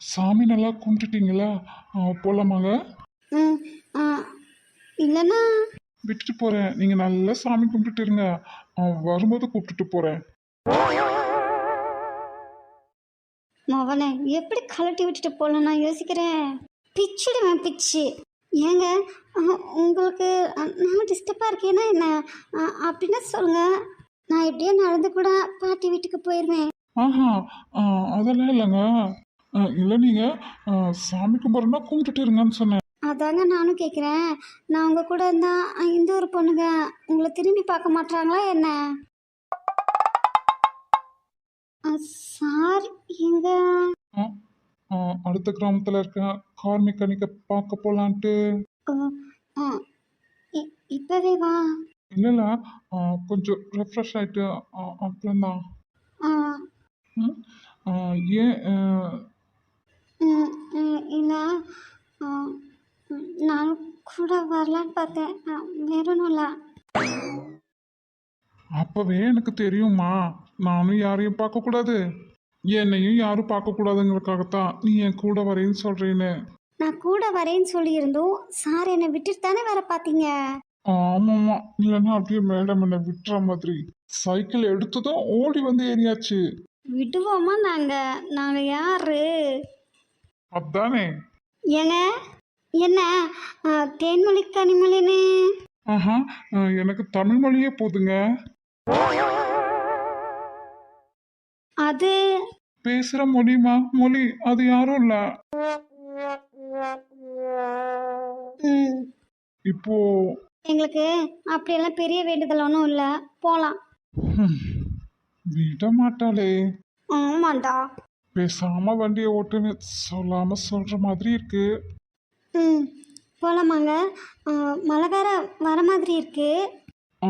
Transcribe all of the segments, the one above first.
சாமி நல்லா கும்பிட்டுட்டீங்களா? ஆ, போலாமாங்க? ம் இல்லைன்னா விட்டுட்டு போகிறேன் நீங்கள் நல்லா சாமி கும்பிட்டுட்டு இருங்க. வரும்போது கூப்பிட்டுட்டு போகிறேன் மவனை எப்படி கழட்டி விட்டுட்டு போகலாம் நான் யோசிக்கிறேன். பிச்சிடுவேன் பிச்சு. ஏங்க உங்களுக்கு நான் டிஸ்டர்பாக இருக்கேன்னா என்ன? அப்படின்னா சொல்லுங்க. நான் இப்படியே நடந்து கூட பாட்டி வீட்டுக்கு போயிடுவேன் ஆஹா அதெல்லாம் இல்லைங்க. இல்லை நீங்கள் சாமி கும்பிட்றேன்னா கும்பிட்டுட்டு இருங்கன்னு சொன்னேன். அதாங்க நானும் கேட்குறேன் நான் உங்கள் கூட இருந்தால் இந்த ஒரு பொண்ணுங்க உங்களை திரும்பி பார்க்க மாட்டாங்களா என்ன? சார் எங்க? அடுத்த கிராமத்தில் இருக்க கார் மெக்கானிக்கை பார்க்க இ- இப்பவே வா. இல்லை இல்லை கொஞ்சம் ரெஃப்ரெஷ் ஆகிட்டு அப்புறம்தான். அஹ், ம், ஆ, ஏன் இல்லை நானும் கூட வரலான்னு பார்த்தேன். வேற ஒன்றும் இல்லை அப்பவே எனக்கு தெரியுமா நானும் யாரையும் பார்க்கக்கூடாது என்னையும் யாரும் பார்க்கக்கூடாதுங்கிறதுக்காகத்தான் நீ என் கூட வரேன்னு சொல்றேன்னு. நான் கூட வரேன்னு சொல்லியிருந்தோம். சார் என்னை விட்டுட்டு தானே வர பார்த்தீங்க? ஆமாம்மா. இல்லைன்னா அப்படியே மேடம் என்னை விட்டுற மாதிரி. சைக்கிள் எடுத்ததும் ஓடி வந்து ஏறியாச்சு. விடுவோமா நாங்கள் நாங்கள் யாரு? அதானே? ஏங்க என்ன ஆ, தேன்மொழி கனிமொழின்னு ஆஹா எனக்கு தமிழ் மொழியே போதுங்க. அது? பேசுற மொழிமா? மொழி அது யாரும் இல்ல. ம், இப்போ எங்களுக்கு அப்படியெல்லாம் பெரிய வேண்டுதல் ஒன்றும் இல்லை. போகலாம் விட மாட்டாளே ஆமாண்டா. பேசாம வண்டியை ஓட்டுன்னு சொல்லாம சொல்ற மாதிரி இருக்கு. ம் போகலாமாங்க மழை வேற வர மாதிரி இருக்கு. ஆ.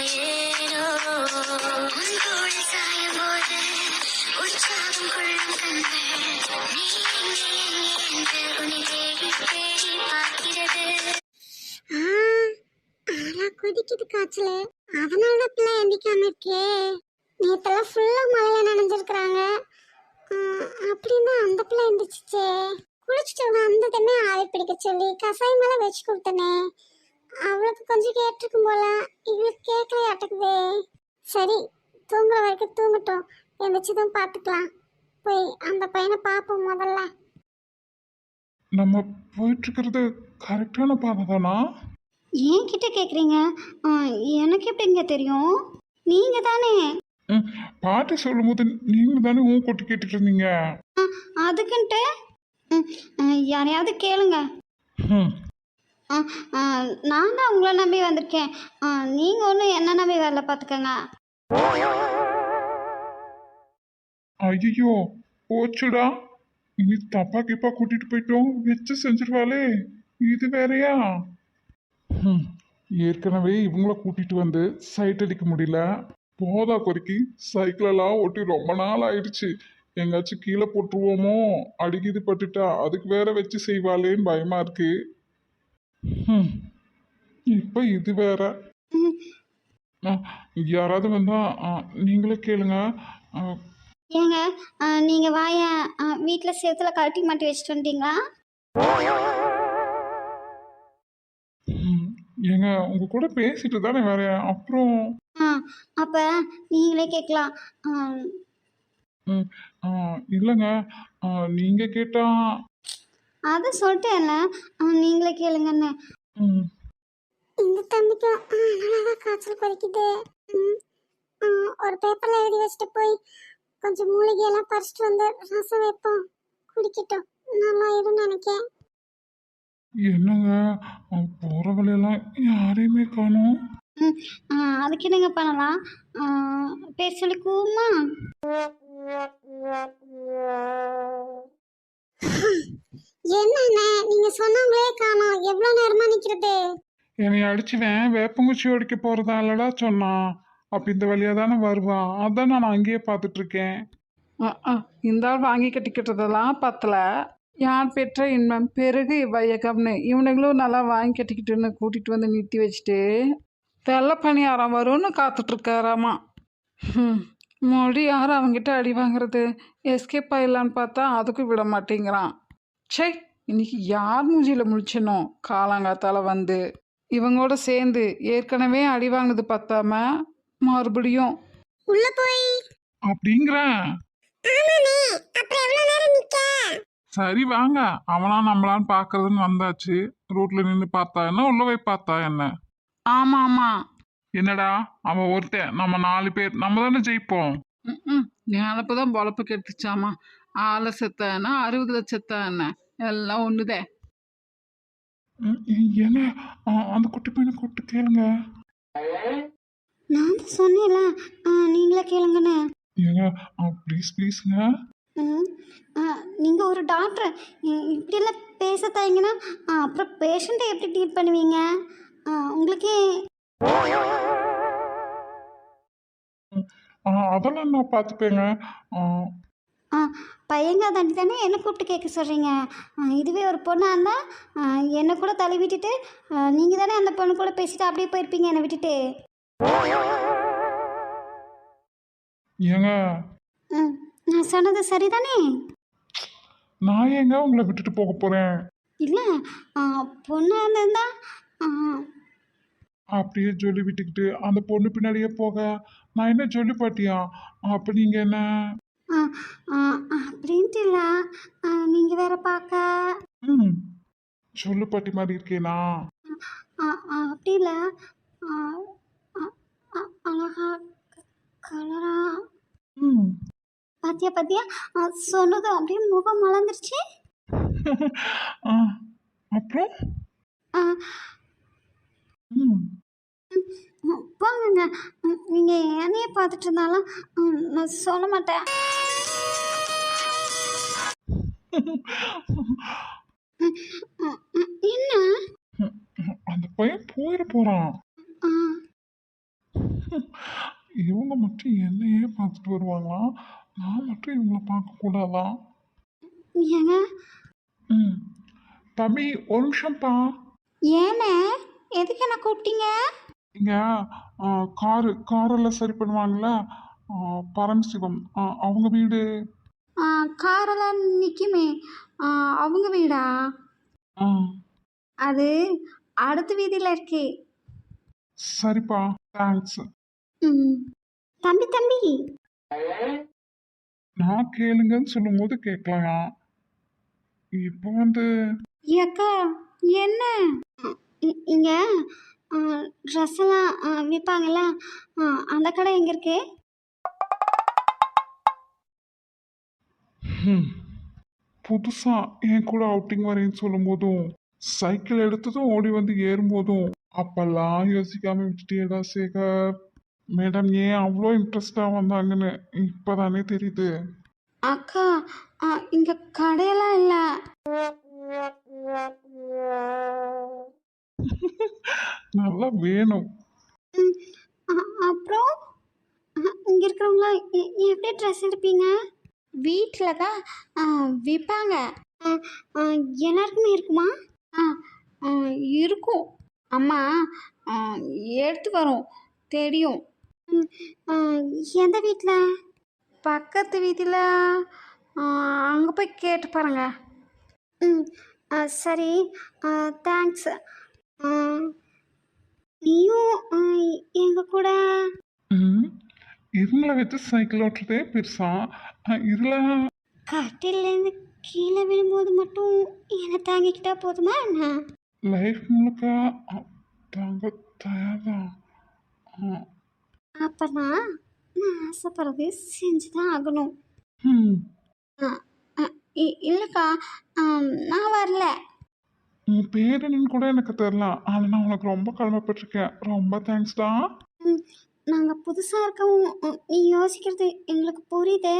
உற்சாகம் கொள்ளும் கண்கள் நீ கொதிக்குது காய்ச்சல். அதனால பிள்ளை எந்திக்காம இருக்கே. நேத்தெல்லாம் ஃபுல்லா மழையில நனைஞ்சிருக்கிறாங்க. அப்படின்னா அந்த பிள்ளை எந்திரிச்சிச்சே. குளிச்சுட்டு வந்ததுமே ஆவி பிடிக்க சொல்லி கசாயம் மேல வச்சு கொடுத்தனே. அவளுக்கு கொஞ்சம் கேட்டிருக்கும் போல. இவளுக்கு கேட்கலையாட்டுக்குதே சரி தூங்குற வரைக்கும் தூங்கட்டும். எந்திரிச்சதும் பார்த்துக்கலாம் போய் அந்த பையனை பார்ப்போம் முதல்ல. நம்ம போயிட்டு இருக்கிறது கரெக்டான பாதை தானா? ஏன் கிட்ட கேட்குறீங்க எனக்கு எப்படிங்க தெரியும்? நீங்க தானே பாட்டி சொல்லும்போது நீங்க தானே ஊ கொட்டி கேட்டுட்டு இருந்தீங்க? ஆ, அதுக்குன்ட்டு? யாரையாவது கேளுங்க. நான் தான் உங்களை நம்பி வந்திருக்கேன். ஆ, நீங்க ஒன்றும் என்ன நம்பி வரல பார்த்துக்கோங்க ஐயோ போச்சுடா. இனி தப்பா கிப்பா கூட்டிட்டு போயிட்டோம். வச்சு செஞ்சிருவாளே. இது வேறயா? ஏற்கனவே இவங்கள கூட்டிட்டு வந்து சைட் அடிக்க முடியல. போதா குறைக்கி சைக்கிளெல்லாம் ஓட்டி ரொம்ப நாள் ஆயிடுச்சு. எங்காச்சும் கீழே போட்டுருவோமோ? அடிக்கிது பட்டுட்டா அதுக்கு வேற வச்சு செய்வாளேன்னு பயமா இருக்கு. இப்ப இது வேற யாராவது வந்தா நீங்களே கேளுங்க ஏங்க ஆ, நீங்க வாய வீட்டில் செவுத்துல கழட்டி மாட்டி வச்சுட்டு வந்துட்டீங்களா ஏங்க உங்க கூட பேசிட்டு தானே வேற அப்புறம் அப்போ நீங்களே கேட்கலாம் இல்லைங்க ஆ, நீங்க கேட்டா அதை சொல்லிட்டேன்ல ஆ, நீங்களே கேளுங்கன்னு. ம், இந்த தம்பிக்கும் நல்லா காய்ச்சல் ஆ, ஒரு பேப்பர்ல எழுதி வச்சுட்டு போய் கொஞ்சம் மூலிகையெல்லாம் பறிச்சிட்டு வந்து ரசம் வைப்போம். குடிக்கட்டும். நல்லா இருன்னு நினைக்கேன். என்னங்க? போற வழியெல்லாம் யாரையுமே காணோம். அதுக்கு என்னங்க பண்ணலாம்? பேர் சொல்லி கூமா என்னண்ணே நீங்க சொன்னவங்களே காணோம். எவ்வளவு நேரமா நிக்கிறது? என்னை அடிச்சுவேன். வேப்பங்குச்சி ஒடிக்க போறதா இல்லடா சொன்னான் அப்போ இந்த வழியாக தானே வருவான் அதான் நான் அங்கேயே பார்த்துட்டு இருக்கேன் இந்த ஆள் வாங்கி கட்டிக்கிட்டதெல்லாம் பத்தல. யார் பெற்ற இன்பம்? பெருகு வையகம்னு இவனுங்களும் நல்லா வாங்கி கட்டிக்கிட்டுன்னு கூட்டிகிட்டு வந்து நிறுத்தி வச்சுட்டு தெல்ல பணியாரம் வரும்னு காத்துட்டு இருக்காராமா மொழி யாரும் அவங்கிட்ட அடி வாங்குறது? எஸ்கேப் ஆயிடலான்னு பார்த்தா அதுக்கும் விட மாட்டேங்கிறான். ச்சே இன்னைக்கு யார் மூஞ்சியில் முழிச்சனோ? காலாங்காத்தால வந்து. இவங்களோட சேர்ந்து ஏற்கனவே அடி வாங்கினது பத்தாம மறுபடியும். உள்ள போய். அப்படிங்கிறேன். ஆமாண்ணே அப்புறம் எவ்வளவு நேரம் நிக்க? சரி வாங்க. அவனா நம்மளான்னு பார்க்கறதுன்னு வந்தாச்சு. ரோட்ல நின்று பார்த்தா என்ன உள்ள போய் பார்த்தா என்ன? ஆமாம் ஆமாம் என்னடா அவன் ஒருத்தன். நம்ம நாலு பேர் நம்ம தானே ஜெயிப்போம். ம் ஞானப்பு தான் பொழப்பு கெட்டுச்சாமா? ஆளை செத்தானா அறுபது லட்சத்தா என்ன? எல்லாம் ஒண்ணுதே. ம், என்ன ஆ, அந்த குட்டி பையனை கூப்பிட்டு கேளுங்க. நான் தான் சொன்னேன்ல ஆ, நீங்களே கேளுங்கண்ணே ஏங்க ப்ளீஸ் ப்ளீஸுங்க ம், ஆ, நீங்க ஒரு டாக்டர் இ- இப்படியெல்லாம் பேச தயங்கினா ஆ, அப்புறம் பேஷண்ட்டை எப்படி டீல் பண்ணுவீங்க? ஆ, உங்களுக்கே ஆ, அதெல்லாம் நான் பார்த்துப்பேங்க. ஆ, பையங்க தாண்டி தானே என்னை கூப்பிட்டு கேட்க சொல்கிறீங்க இதுவே ஒரு பொண்ணாக இருந்தால் என்னை கூட தள்ளி விட்டுட்டு நீங்கள் தானே அந்த பொண்ணு கூட பேசிட்டு அப்படியே போயிருப்பீங்க என்னை விட்டுட்டு. ஏங்க? நான் சொன்னது சரிதானே? நான் ஏங்க உங்களை விட்டுட்டு போக போறேன்? இல்லை பொண்ணாக இருந்திருந்தா அப்படியே ஜொல்லி விட்டுக்கிட்டு அந்த பொண்ணு பின்னாடியே போக நான் என்ன ஜொல்லி பாட்டியா? அப்ப நீங்க என்ன? அப்படின்ட்டு இல்லை. நீங்கள் வேற பார்க்க ம். சொல்லு பாட்டி மாதிரி இருக்கேனா அப்படி இல்லை. அழகா கலரா ம். பாத்தியா பாத்தியா? சொன்னதும் அப்படியே முகம் மலர்ந்துருச்சு. அப்புறம்? ம், போங்கங்க ம், நீங்க என்னையே பார்த்துட்டு இருந்தாலும் நான் சொல்ல மாட்டேன். என்ன? அந்த பையன் போயிட போறான். ஆ, இவங்க மட்டும் என்னையே பார்த்துட்டு வருவாங்களாம் நான் மட்டும் இவங்கள பார்க்க கூடாதா? ஏங்க? ம். தம்பி ஒரு நிமிஷம்ப்பா ஏண்ணே எதுக்கு என்ன கூப்பிட்டீங்க? இங்க காரு காரெல்லாம் சரி பண்ணுவாங்கல்ல? ஆ, பரமசிவம் அவங்க வீடு? காரெல்லாம் நிற்குமே அவங்க வீடா? அது அடுத்த வீதியில் இருக்கே. சரிப்பா தேங்க்ஸ் தம்பி தம்பி. நான் கேளுங்கன்னு சொல்லும்போது கேட்கலாம். இப்போ வந்து அக்கா என்ன? இங்க ட்ரெஸ் எல்லாம் விற்பாங்கல்ல அந்த கடை எங்க இருக்கு? ஹம், புதுசா என் கூட அவுட்டிங் வரேன்னு சொல்லும்போதும் சைக்கிள் எடுத்ததும் ஓடி வந்து ஏறும்போதும் அப்பெல்லாம் யோசிக்காம விட்டுட்டேடா சேகர். மேடம் ஏன் அவ்வளோ இன்ட்ரெஸ்டாக வந்தாங்கன்னு இப்போதானே தெரியுது. அக்கா இங்க கடையெல்லாம் இல்லை. நல்லா வேணும். அப்புறம் இங்க இருக்கிறவங்கள எ- எப்படி ட்ரெஸ் எடுப்பீங்க? வீட்டில் தான் ஆ, விற்பாங்க எல்லாருக்குமே இருக்குமா? இருக்கும். அம்மா எடுத்து வரோம். தெரியும். எந்த வீட்டில் பக்கத்து வீட்டில் அங்கே போய் கேட்டு பாருங்க. ம் ஆ, சரி. தேங்க்ஸ் நீயும் எங்க கூட? இவங்கள வச்சு சைக்கிள் ஓட்டுறதே பெருசா. இதுல கட்டிலேருந்து கீழே விழும்போது மட்டும் என்னை தாங்கிக்கிட்டா போதுமா என்ன? லைஃப் முழுக்க தாங்க தயார்தான் அப்போனா நான் ஆசைப்படுறது செஞ்சு தான் ஆகணும் இல்லைக்கா நான் வரல. உன் பேர் என்னன்னு கூட எனக்கு தெரில ஆனால் நான் உனக்கு ரொம்ப கடமைப்பட்டிருக்கேன். ரொம்ப தேங்க்ஸ்டா நாங்கள் புதுசாக இருக்கவும் நீ யோசிக்கிறது எங்களுக்கு புரியுது.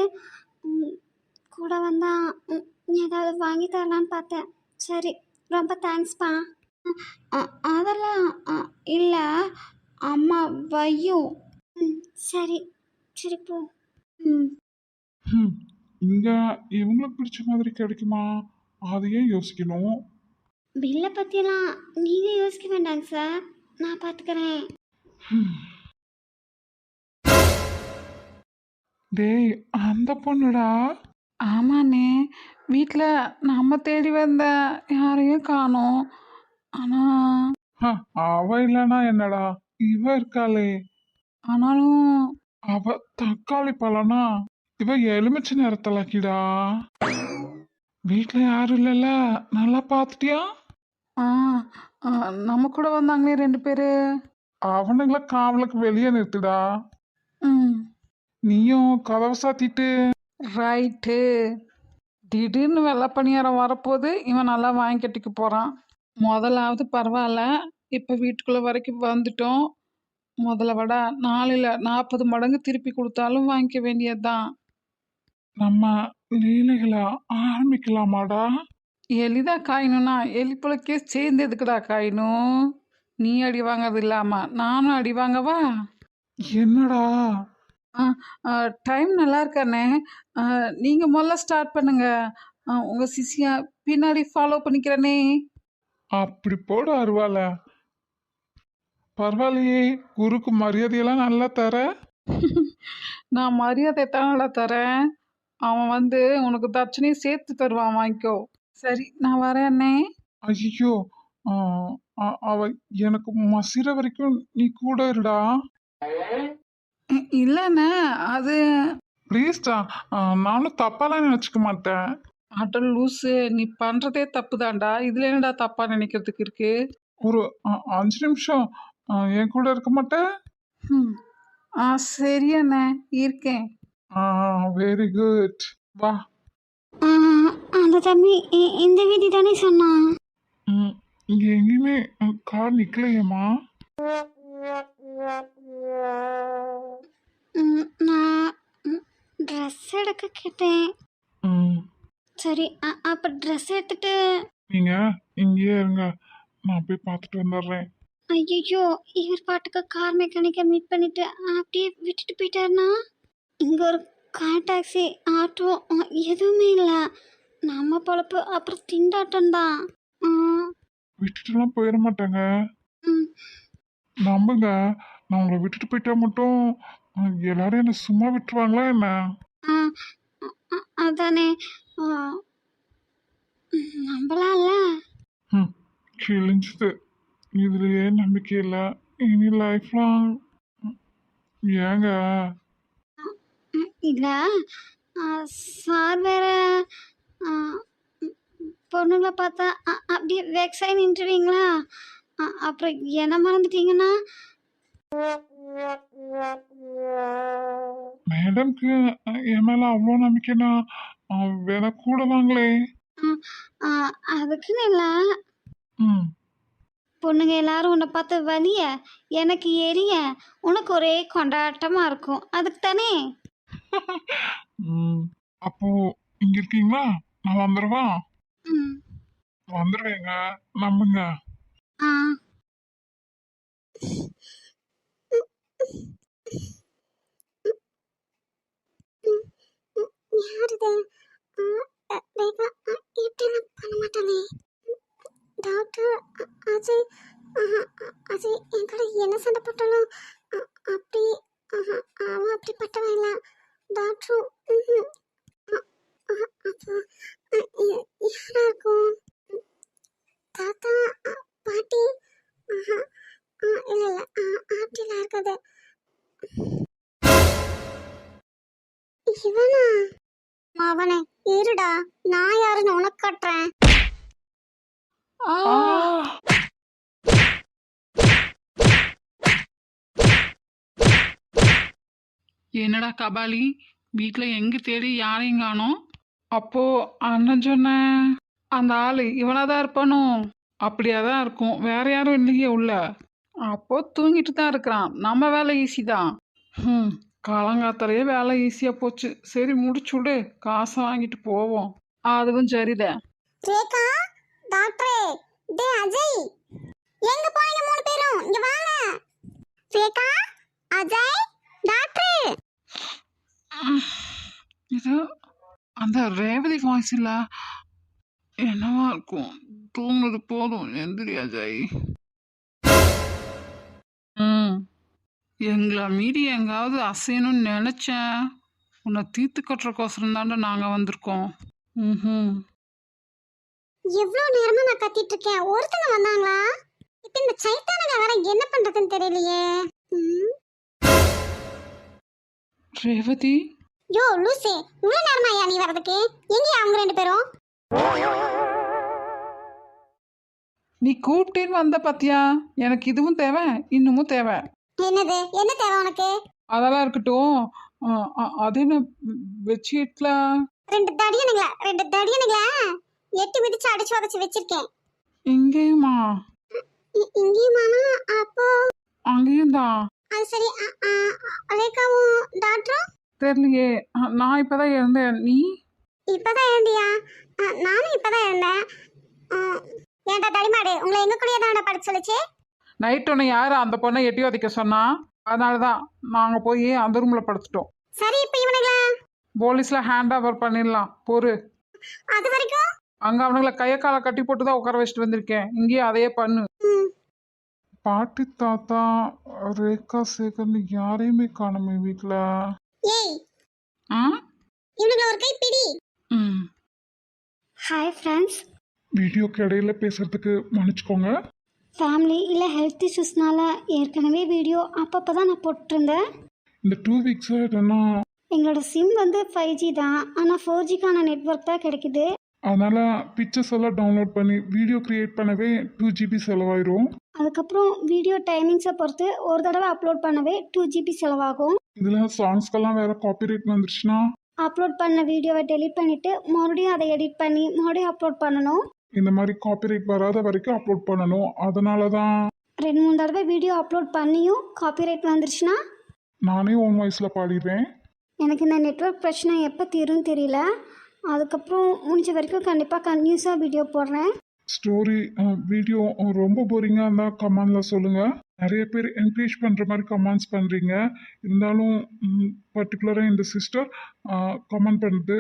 கூட வந்தா ம், நீ ஏதாவது வாங்கி தரலான்னு பார்த்தேன். சரி ரொம்ப தேங்க்ஸ்ப்பா அதெல்லாம் இல்லை. அம்மா வையும் ம் சரி சரி போ. இங்கே இவங்களுக்கு பிடிச்ச மாதிரி கிடைக்குமா? அதையே யோசிக்கணும். பில்லை பற்றியெல்லாம் நீங்கள் யோசிக்க வேண்டாங்க சார். நான் பார்த்துக்கிறேன் டேய் அந்த பொண்ணுடா? ஆமாண்ணே. வீட்டில் நம்ம தேடி வந்த யாரையும் காணோம். ஆனால் ஹ, அவ இல்லைன்னா என்னடா? இவ இருக்காளே. ஆனாலும் அவ தக்காளி பழனா இவ எலுமிச்சை நேரத்தலாக்கிடா வீட்ல யாரும் இல்லைல்ல? நல்லா பார்த்துட்டியா ஆ ஆ, நம்ம கூட வந்தாங்களே ரெண்டு பேர். அவனுங்கள காவலுக்கு வெளியே நிறுத்துடா. ம். நீயும் கதவை சாத்திட்டு. ரைட்டு. திடீர்னு வெள்ளை பணியாரம் வரப்போது இவன் நல்லா வாங்கி கட்டிக்க போகிறான் முதலாவது பரவாயில்ல இப்போ வீட்டுக்குள்ளே வரைக்கும் வந்துட்டோம். முதல்ல விட நாலில் நாற்பது மடங்கு திருப்பி கொடுத்தாலும் வாங்கிக்க வேண்டியது தான் நம்ம லீலைகளை ஆரம்பிக்கலாமாடா? எலிதா காயணும்னா எலி புழக்கே சேர்ந்து எதுக்குடா காயணும் நீ அடி வாங்குறது இல்லாமல் நானும் அடி வாங்கவா? என்னடா? டைம் நல்லா இருக்கானே. நீங்கள் முதல்ல ஸ்டார்ட் பண்ணுங்க. உங்கள் சிசியா பின்னாடி ஃபாலோ பண்ணிக்கிறனே. அப்படி போடு அருவால பரவாயில்லையே குருக்கு மரியாதையெல்லாம் நல்லா தர. நான் மரியாதை தானடா தரேன். அவன் வந்து உனக்கு தட்சணையும் சேர்த்து தருவான் வாங்கிக்கோ. சரி நான் வரேன் அண்ணே. ஐயோ அவ எனக்கு மசிற வரைக்கும் நீ கூட இருடா. இல்லைண்ணே அது ப்ளீஸ்டா நானும் தப்பாலாம் நினச்சிக்க மாட்டேன். ஆட்டல் லூஸு நீ பண்ணுறதே தப்பு தான்டா இதில் என்னடா தப்பாக நினைக்கிறதுக்கு இருக்கு? ஒரு அஞ்சு நிமிஷம் என் கூட இருக்க மாட்டேன் ம். ஆ சரி அண்ணே இருக்கேன். வெரி குட் வா. அந்த தம்பி இந்த வீதி தானே சொன்னான் இங்க எங்கேயுமே கார் நிக்கலையேம்மா. ம், நான் ட்ரெஸ் எடுக்க கேட்டேன். சரி அப்போ ட்ரெஸ் எடுத்துட்டு நீங்க இங்கேயே இருங்க. நான் போய் பார்த்துட்டு வந்துடுறேன் ஐயோ இவர் பாட்டுக்கு கார் மெக்கானிக்கை மீட் பண்ணிட்டு அப்படியே விட்டுட்டு போயிட்டாருனா? இங்கே ஒரு கார் டாக்ஸி ஆட்டோ எதுவுமே இல்லை. நம்ம பொழப்பு அப்புறம் திண்டாட்டம் தான். விட்டுட்டுலாம் போயிட மாட்டாங்க. நம்புங்க. நான் உங்களை விட்டுட்டு போயிட்டா மட்டும் எல்லாரும் என்ன சும்மா விட்டுருவாங்களா என்ன? அதானே. நம்பலாம்ல ம், கிழிஞ்சது. இதுலயே நம்பிக்கை இல்லை. இனி லைஃப் லாங் ஏங்க? இல்லை. சார் வேற பொண்ணுங்களை பார்த்தா அப்படியே வெக்ஸாகி நின்றுவீங்களா அப்புறம் என்ன மறந்துட்டீங்கன்னா? மேடம்க்கு என் மேல அவ்வளோ நம்பிக்கைனா வேணா கூட வாங்களே. அதுக்குன்னு இல்லை. ம். பொண்ணுங்க எல்லாரும் உன்னை பார்த்து வலிய எனக்கு எரிய உனக்கு ஒரே கொண்டாட்டமாக இருக்கும். அதுக்கு தானே? அப்போ இங்க இருக்கீங்களா? நான் வந்துடுவா? வந்துடுவேங்க நம்புங்க. டாக்டர் அஜய் அஜய் என் கூட என்ன சண்டை போட்டாலும் அப்படி அவன் அப்படிப்பட்டவன் இல்லை. டாக்டரும் ம்ஹும். அ- அ- அப்போ அ, ய- யாரா கபாலி வீட்டில் எங்கே தேடி யாரையும் காணோம்? அப்போ அண்ணன் சொன்ன அந்த ஆள் இவனாக தான் இருப்பானோ? அப்படியா தான் இருக்கும். வேற யாரும் இல்லையே உள்ள. அப்போ தூங்கிட்டு தான் இருக்கிறான். நம்ம வேலை ஈஸி தான். ம் காலங்காத்தாலேயே வேலை ஈஸியாக போச்சு. சரி முடிச்சு விடு காசை வாங்கிட்டு போவோம். அதுவும் சரிதான். ரேகா டாக்டரே டே அஜய். எங்க போறீங்க மூணு பேரும்? இங்க வாங்க. ரேகா அஜய் டாக்டர். இது அந்த ரேவதி வாய்ஸ் இல்லை என்னவா இருக்கும்? தூங்குனது போதும் எந்திரியா ஜெய் ம். எங்களை மீறி எங்காவது அசையணும்னு நினைச்சேன். உன்னை தீர்த்து கட்டுறக்கோசரம் தாண்டா நாங்கள் வந்திருக்கோம். ம் எவ்வளோ நேரமா நான் கத்திட்டு இருக்கேன்? ஒருத்தங்க வந்தாங்களா? இப்போ இந்த சைத்தானங்க வர என்ன பண்றதுன்னு தெரியலையே. ரேவதி? யோ லூசே இவ்வளவு நேரமா ஐயா நீ வர்றதுக்கு? எங்கயா அவங்க ரெண்டு பேரும்? நீ கூப்பிட்டேன்னு வந்த பாத்தியா? எனக்கு இதுவும் தேவை இன்னமும் தேவை. என்னது? என்ன தேவை உனக்கு? அதெல்லாம் இருக்கட்டும். ஆ, ஆ, அது என்ன பெட்ஷீட்ல ரெண்டு தடியனுங்களா ரெண்டு தடியனுங்களா எட்டு மிதிச்சு அடிச்சு உதச்சு வச்சிருக்கேன். இங்கேயுமா? இ- இங்கேயுமானா? அப்போ? அங்கேயும் தான் அது சரி அ- அ- ரேகாவும் டாக்டரும் தெரியலையே. நான் இப்பதான் இருந்தேன் நீ? இப்பதான் எழுந்தியா? அ, நானும் இப்பதான் எழுந்தேன். ம், ஏன்டா தடிமாடு உங்களை எங்க கூடயே தான் படிக்க சொல்லுச்சு? நைட் ஒன்று யார் அந்த பொண்ணை எட்டி உதைக்க சொன்னா? அதனால தான் நாங்கள் போய் அந்த ரூமில் படுத்துட்டோம். சரி இப்ப இவனுங்களா? போலீஸில் ஹேண்ட் ஓவர் பண்ணிடலாம். பொறு. அது வரைக்கும்? அங்கே அவனுங்களை கையை காலை கட்டி போட்டு தான் உட்கார வச்சுட்டு வந்திருக்கேன். இங்கேயும் அதையே பண்ணு. பாட்டி தாத்தா ரேகா சேகர்னு யாரையுமே காணுமே வீட்டில் ஏய். ஆ? இவனுங்களை ஒரு கை பிடி. ம். ஹாய் ஃப்ரெண்ட்ஸ் வீடியோக்கு இடையில பேசுறதுக்கு மன்னிச்சுக்கோங்க. ஃபேமிலி இல்லை ஹெல்த் இஷ்யூஸ்னால ஏற்கனவே வீடியோ அப்பப்போ தான் நான் போட்டிருந்தேன். இந்த டூ வீக்ஸாக என்னன்னா எங்களோட சிம் வந்து ஃபைவ் ஜி தான். ஆனால் ஃபோர் ஜிக்கான நெட்ஒர்க் தான் கிடைக்குது. அதனால பிக்சர்ஸ் எல்லாம் டவுன்லோட் பண்ணி வீடியோ கிரியேட் பண்ணவே டூ ஜிபி செலவாயிரும். அதுக்கப்புறம் வீடியோ டைமிங்ஸை பொறுத்து ஒரு தடவை அப்லோட் பண்ணவே டூ ஜிபி செலவாகும். இதில் சாங்ஸ்க்கெல்லாம் வேற காப்பிரைட் வந்துருச்சுன்னா? அப்லோட் பண்ண வீடியோவை டெலீட் பண்ணிவிட்டு மறுபடியும் அதை எடிட் பண்ணி மறுபடியும் அப்லோட் பண்ணணும். இந்த மாதிரி காப்பிரைட் வராத வரைக்கும் அப்லோட் பண்ணணும். அதனால தான் ரெண்டு மூணு தடவை வீடியோ அப்லோட் பண்ணியும் காப்பிரைட் வந்துருச்சுன்னா? நானே ஓன் வாய்ஸில் பாடிடுறேன். எனக்கு இந்த நெட்ஒர்க் பிரச்சனை எப்போ தீரும்னு தெரியல. அதுக்கப்புறம் முடிஞ்ச வரைக்கும் கண்டிப்பாக கன்யூஸாக வீடியோ போடுறேன். ஸ்டோரி வீடியோ ரொம்ப போரிங்காக இருந்தால் கமெண்டில் சொல்லுங்கள் நிறைய பேர் என்கரேஜ் பண்ணுற மாதிரி கமெண்ட்ஸ் பண்ணுறீங்க இருந்தாலும் பர்டிகுலராக இந்த சிஸ்டர் கமெண்ட் பண்ணுறது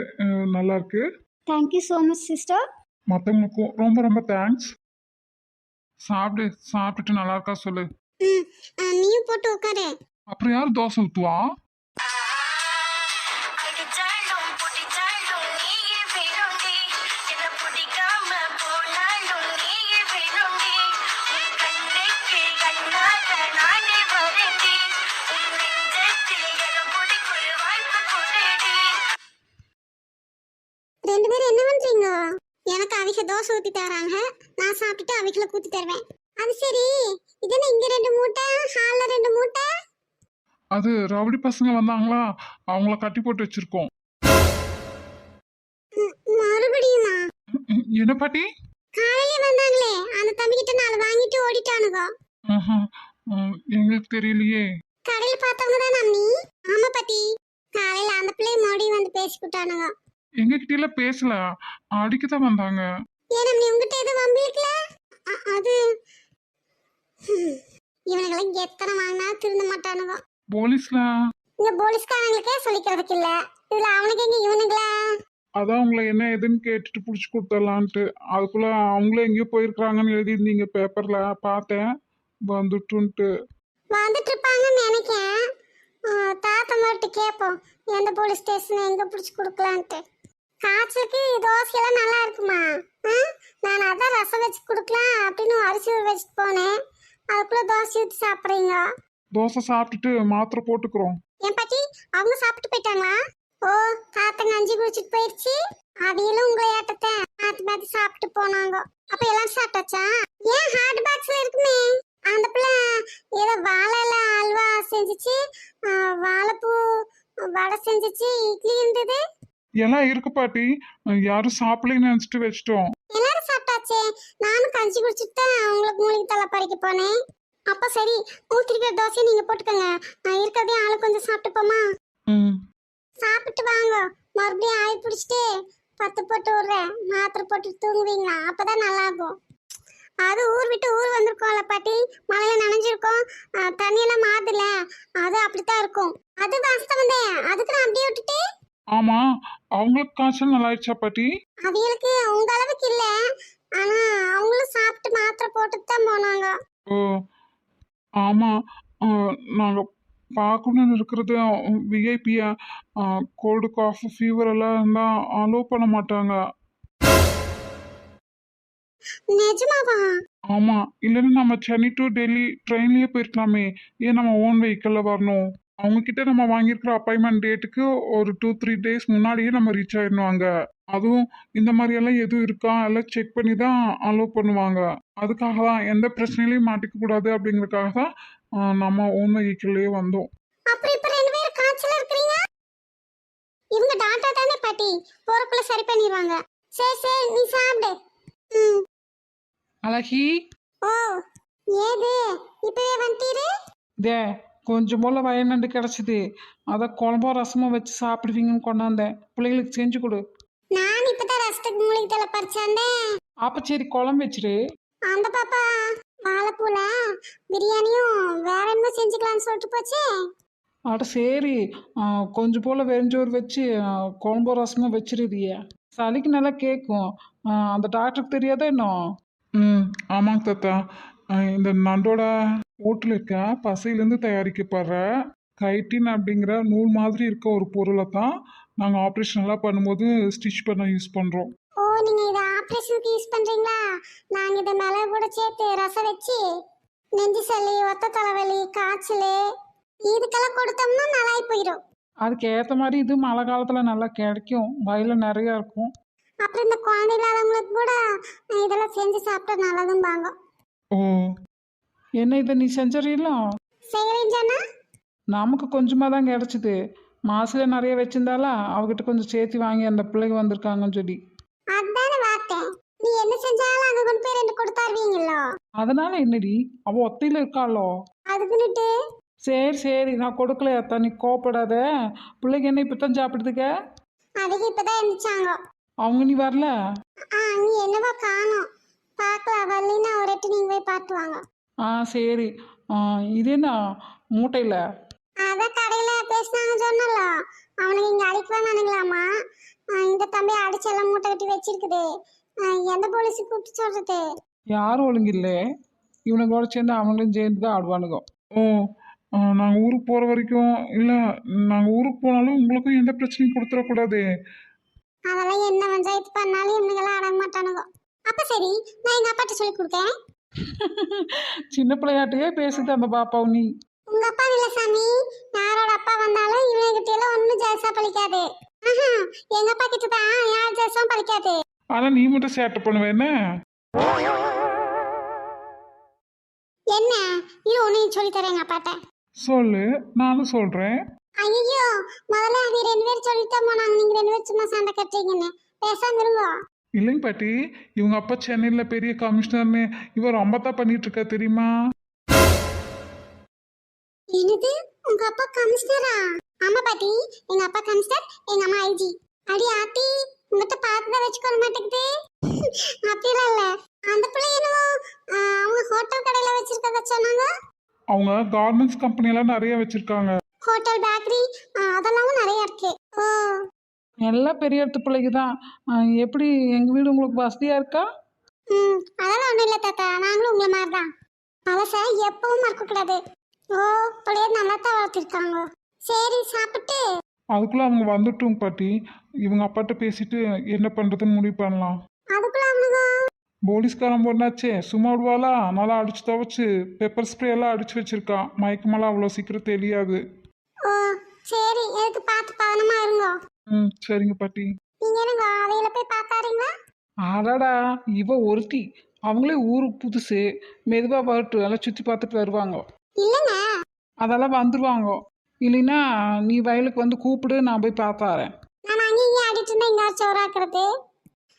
நல்லாயிருக்கு தேங்க்யூ ஸோ மச் சிஸ்டர் மற்றவங்களுக்கும் ரொம்ப ரொம்ப தேங்க்ஸ் சாப்பிடு சாப்பிட்டுட்டு நல்லா இருக்கா சொல்லு. நீயும் போட்டு உட்காரு. அப்புறம் யார் தோசை ஊற்றுவா பண்றீங்க எனக்கு அவிக தோசை ஊத்தி தராங்க. நான் சாப்பிட்டுட்டு அவிகள ஊத்தி தருவேன். அது சரி. இது என்ன இங்க ரெண்டு மூட்டை? ஹால்ல ரெண்டு மூட்டை? அது ரவுடி பசங்க வந்தாங்களா? அவங்கள கட்டி போட்டு வச்சுருக்கோம். ம், மறுபடியுமா? என்ன பாட்டி? காலையில வந்தாங்களே. அந்த தம்பி கிட்ட நாலு வாங்கிட்டு ஓடிட்டானுங்க. ஆஹா, ம், எங்களுக்கு தெரியலையே. கடையில பார்த்தவங்க தான் அண்ணி ஆமா பாட்டி. காலையில அந்த பிள்ளை மறுபடியும் வந்து பேசிக்கிட்டானுங்க எங்க கிட்ட பேசல அடிக்க தான் வந்தாங்க. ஏன் நீ உங்ககிட்ட எதுவும் வம்பிழுக்கல அ- அது இவனுங்களாம் எத்தனை வாங்கினா திருந்த மாட்டானுங்க போலீஸ்ல? இங்க போலீஸ்காரங்களுக்கே சொல்லிக்கிறதுக்கு இல்ல. இதுல அவனுக்கு எங்க இவனுங்களா? அதான் உங்களை என்ன ஏதுன்னு கேட்டுட்டு பிடிச்சி கொடுத்துடலான்ட்டு. அதுக்குள்ள அவங்களே எங்கேயோ போயிருக்கிறாங்கன்னு எழுதியிருந்தீங்க பேப்பர்ல பார்த்தேன். வந்துட்டுன்ட்டு. வந்துட்டு இருப்பாங்கன்னு நினைக்கேன் தாத்தா மட்டும் கேட்போம் எந்த போலீஸ் ஸ்டேஷன் எங்க பிடிச்சி கொடுக்கலான்ட்டு. காய்ச்சலுக்கு தோசையெல்லாம் நல்லா இருக்குமா? நான் அதான் ரசம் வச்சு கொடுக்கலாம் அப்படின்னு அரிசி வச்சுட்டு போனேன். அதுக்குள்ள தோசை ஊற்றி சாப்பிட்றீங்க? தோசை சாப்பிட்டுட்டு மாத்திரை போட்டுக்கிறோம். என் பாட்டி? அவங்க சாப்பிட்டு போயிட்டாங்களா? ஓ தாத்தங்க அஞ்சு குடிச்சிட்டு போயிடுச்சு அவியலும் உங்களை ஏட்டத்தை மாத்தி மாத்தி சாப்பிட்டு போனாங்க. அப்ப எல்லாம் சாப்பிட்டாச்சா? ஏன் ஹாட் பாக்ஸ்ல இருக்குமே? அந்த பிள்ளை ஏதோ வாழைல அல்வா செஞ்சுச்சு. வாழைப்பூ வடை செஞ்சுச்சு. இட்லி இருந்தது. எல்லாம் இருக்கு பாட்டி. யாரும் சாப்பிடலன்னு நினச்சிட்டு வச்சிட்டோம். எல்லாரும் சாப்பிட்டாச்சே. நானும் கஞ்சி குடிச்சிட்டு தான் உங்களுக்கு மூலிகை தலை பறிக்க போனேன். அப்ப சரி ஊத்திருக்கிற தோசையை நீங்க போட்டுக்கோங்க. நான் இருக்கிறதையும் ஆளு கொஞ்சம் சாப்பிட்டு போமா சாப்பிட்டு வாங்க. மறுபடியும் ஆவி பிடிச்சிட்டு பத்து போட்டு விடுறேன் மாத்திரை போட்டு தூங்குவீங்களா? அப்பதான் நல்லா இருக்கும் அது ஊர் விட்டு ஊர் வந்திருக்கோம்ல பாட்டி. மழையில நனைஞ்சிருக்கோம். தண்ணியெல்லாம் மாதுல. அது அப்படித்தான் இருக்கும். அது வாஸ்தவம் தான் அதுக்கு நான் அப்படியே விட்டுட்டு ஆமா அவங்களுக்கு காய்ச்சல் நல்லாயிடுச்சா பாட்டி? அவியலுக்கு உங்க அளவுக்கு இல்ல. ஆனா அவங்களும் சாப்பிட்டு மாத்திரை போட்டுட்டு தான் போனாங்க. ஓ ஆமா. நாங்க பார்க்கணும்னு இருக்கிறது விஐபியா கோல்டு காஃபி ஃபீவர் எல்லாம் இருந்தா அலோவ் பண்ண மாட்டாங்க. நிஜமாவா? ஆமா. இல்லைன்னா நம்ம சென்னை டு டெல்லி ட்ரெயின்லயே போயிருக்கலாமே. ஏன் நம்ம ஓன் வெஹிக்கிள்ல வரணும்? அவங்க கிட்ட நம்ம வாங்கியிருக்கிற அப்பாயின்மெண்ட் டேட்டுக்கு ஒரு டூ த்ரீ டேஸ் முன்னாடியே நம்ம ரீச் ஆயிடணும் அங்க அதுவும் இந்த மாதிரி எல்லாம் எதுவும் இருக்கா? எல்லாம் செக் பண்ணி தான் அலோவ் பண்ணுவாங்க. அதுக்காக தான் எந்த பிரச்சனையிலையும் மாட்டிக்க கூடாது அப்படிங்கறதுக்காக தான் நம்ம ஓன் வெஹிக்கிள்லயே வந்தோம். இவங்க டாக்டர் தானே பாட்டி. போறக்குள்ள சரி பண்ணிடுவாங்க சரி சரி நீ சாப்பிடு. அழகி. ஓ ஏது? இப்பவே வந்துட்டீரு கொஞ்சம் போல் வயநண்டு கிடச்சிது. அதை குழம்போ ரசமோ வச்சு சாப்பிடுவீங்கன்னு கொண்டாந்தேன். பிள்ளைகளுக்கு செஞ்சு கொடு. நான் இப்பதான் ரசத்துக்கு மூலிகை தலை பறிச்சாந்தேன் அப்போ சரி குழம்பு வச்சிரு. அந்த பாப்பா வாழைப்பூல பிரியாணியும் வேற என்ன செஞ்சுக்கலாம்னு சொல்லிட்டு போச்சே. அட சரி கொஞ்சம் போல் வெறிஞ்சோறு வச்சு குழம்போ ரசமோ வச்சிருதிய. சளிக்கு நல்லா கேட்கும் அந்த டாக்டருக்கு தெரியாதா இன்னும்? ம் ஆமாங்க தாத்தா. இந்த நண்டோட ஓட்டில் இருக்க பசையிலேருந்து தயாரிக்கப்படுற கைட்டின் அப்படிங்கிற நூல் மாதிரி இருக்க ஒரு பொருளை தான் நாங்கள் ஆப்ரேஷன் எல்லாம் பண்ணும்போது ஸ்டிச் பண்ண யூஸ் பண்ணுறோம் ஓ நீங்க இத ஆபரேஷனுக்கு யூஸ் பண்றீங்களா? நாங்க இத மிளகு கூட சேர்த்து ரசம் வச்சு நெஞ்சு சளி ஒத்த தலைவலி காய்ச்சல் இதுக்கெல்லாம் கொடுத்தோம்னா நல்லாயி போயிடும் அதுக்கு ஏற்ற மாதிரி இது மழை காலத்தில் நல்லா கிடைக்கும். வயலில் நிறையா இருக்கும். அப்புறம் இந்த குழந்தை இல்லாதவங்களுக்கு கூட இதெல்லாம் செஞ்சு சாப்பிட்டா நல்லதும்பாங்க. ஓ என்ன இதை நீ செஞ்சறியல செய்கிறேன் சொன்னா நமக்கு கொஞ்சமாக தான் கிடச்சிது. மாசில நிறைய வச்சிருந்தாலா அவகிட்ட கொஞ்சம் சேர்த்து வாங்கி அந்த பிள்ளைங்க வந்திருக்காங்கன்னு சொல்லி. அதானே பார்த்தேன். நீ என்ன செஞ்சாலும் அங்க கொண்டு போய் ரெண்டு கொடுத்தாருவீங்களோ? அதனால என்னடி? அவள் ஒத்தையில் இருக்காளோ? அதுக்குன்னுட்டு சரி சரி. நான் கொடுக்கலையா அத்தா. நீ கோப்படாத பிள்ளைங்க என்ன இப்போ தான் சாப்பிடுதுக்க அதுக்கு இப்பதான் எந்திரிச்சாங்க. அவங்க நீ வரல? நீ என்னவா காணோம். பார்க்கலாம். வரலின்னா ஒரு எட்டு நீங்க போய் பார்த்து வாங்க. ஆ சரி. ஆ, இது என்ன மூட்டையில்? அதான் கடையில பேசினாங்க சொன்னல. அவனுக்கு இங்க அடிக்க வேணானுங்களாமா இந்த தம்பி அடிச்செல்லாம் மூட்டை கட்டி வச்சிருக்குது. ஆஹ் எந்த போலீஸு கூப்பிட்டு சொல்றது? யாரும் ஒழுங்கில்லை? இவனுங்களோட சேர்ந்து அவங்களும் சேர்ந்து தான் ஆடுவானுங்க. ஓ நாங்கள் ஊருக்கு போகிற வரைக்கும் இல்லை நாங்கள் ஊருக்கு போனாலும் உங்களுக்கும் எந்த பிரச்சனையும் கொடுத்துடக்கூடாது. அதெல்லாம் என்ன பஞ்சாயத்து பண்ணாலும் இவனுங்கெல்லாம் அடங்க மாட்டானுங்க. அப்ப சரி நான் எங்க அப்பாட்ட சொல்லி கொடுக்கேன். சின்ன பிள்ளையாட்டையே பேசுது அந்த பாப்பாவும் நீ உங்க அப்பா இல்ல சாமி. யாரோட அப்பா வந்தாலும் இவனுகிட்ட எல்லாம் ஒண்ணும் ஜெயசா பழிக்காது. ஆஹா, எங்க அப்பா கிட்ட தான் யார் ஜெயசும் பழிக்காது. ஆனால் நீ மட்டும் சேட்டை பண்ணுவேன்னு என்ன? இது ஒன்னையும் சொல்லி தரேன் எங்க அப்பாட்ட. சொல்லு நானும் சொல்கிறேன் ஐயோ முதல்ல அவங்க ரெண்டு பேரும் சொல்லித்தான் போனாங்க. நீங்க ரெண்டு பேரும் சும்மா சண்டை கட்டுறீங்கன்னு. பேசாம இருங்க. இல்லைங்க பாட்டி இவங்க அப்பா சென்னையில் பெரிய கமிஷனர்னு இவர் ரொம்ப தான் பண்ணிட்டு இருக்கா தெரியுமா? என்னது? உங்க அப்பா கமிஷனரா? ஆமா பாட்டி எங்க அப்பா கமிஷனர் எங்க அம்மா ஐஜி. அடி ஆத்தி உங்ககிட்ட பார்த்துதான் வச்சுக்கொள்ள மாட்டேங்குது. அப்படிலாம் இல்ல. அந்த பிள்ளை என்னவோ அவங்க ஹோட்டல் கடையில வச்சிருக்கத சொன்னாங்க? அவங்க கார்மெண்ட்ஸ் கம்பெனியெல்லாம் நிறைய வச்சுருக்காங்க. ஹோட்டல் பேக்கரி அதெல்லாம் நிறைய இருக்கு. ஓ. எல்லாம் பெரிய இடத்து பிள்ளைக்கு தான். எப்படி எங்கள் வீடு உங்களுக்கு வசதியாக இருக்கா? ம் அதெல்லாம் ஒண்ணும் இல்ல தாத்தா. நாங்களும் உங்களை மாதிரி தான் பழச எப்பவும் மறக்கக்கூடாது ஓ பிள்ளைய நல்லா தான் வளர்த்திருக்காங்க. சரி சாப்பிட்டு. அதுக்குள்ளே அவங்க வந்துட்டும் பாட்டி. இவங்க அப்பாட்ட பேசிட்டு என்ன பண்ணுறதுன்னு முடிவு பண்ணலாம். அதுக்குள்ள அவனுங்க. போலீஸ்காரன் பொண்ணாச்சே சும்மா விடுவாளா? நல்லா அடிச்சு துவச்சு பெப்பர் ஸ்ப்ரே எல்லாம் அடிச்சு வச்சிருக்கா மயக்கமெல்லாம் அவ்வளோ சீக்கிரம் தெரியாது ஓ சரி எதுக்கு பார்த்து பதனமா இருங்க. ம் சரிங்க பாட்டி. நீங்க என்னங்க அவையில போய் பார்த்தாருங்களா அடடா இவ ஒருத்தி. அவங்களே ஊருக்கு புதுசு. மெதுவாக வரட்டும் எல்லாம் சுற்றி பார்த்துட்டு வருவாங்க. இல்லைங்க. அதெல்லாம் வந்துடுவாங்க இல்லைன்னா நீ வயலுக்கு வந்து கூப்பிடு நான் போய் பார்த்தாரேன் நான் இருந்தா இங்க சோறாக்குறது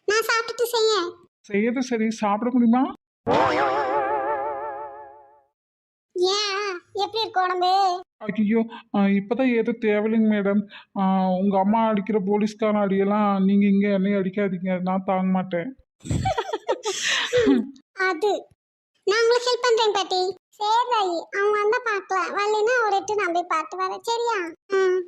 நான் சாப்பிட்டுட்டு செய்ய செய்யறது சரி சாப்பிட முடியுமா? ஏன்? எப்படி இருக்கு உடம்பு? ஐயோ இப்போதான் ஏதோ தேவையில்லைங்க மேடம். உங்கள் அம்மா அடிக்கிற போலீஸ்காரன் அடியெல்லாம் நீங்கள் இங்கே என்னையும் அடிக்காதீங்க. நான் தாங்க மாட்டேன். அது. நான் உங்களுக்கு ஹெல்ப் பண்றேன் பாட்டி. சரி அவங்க வந்தா பார்க்கலாம். வரலைன்னா ஒரு எட்டு நான் போய் பார்த்து வரேன். சரியா? ம்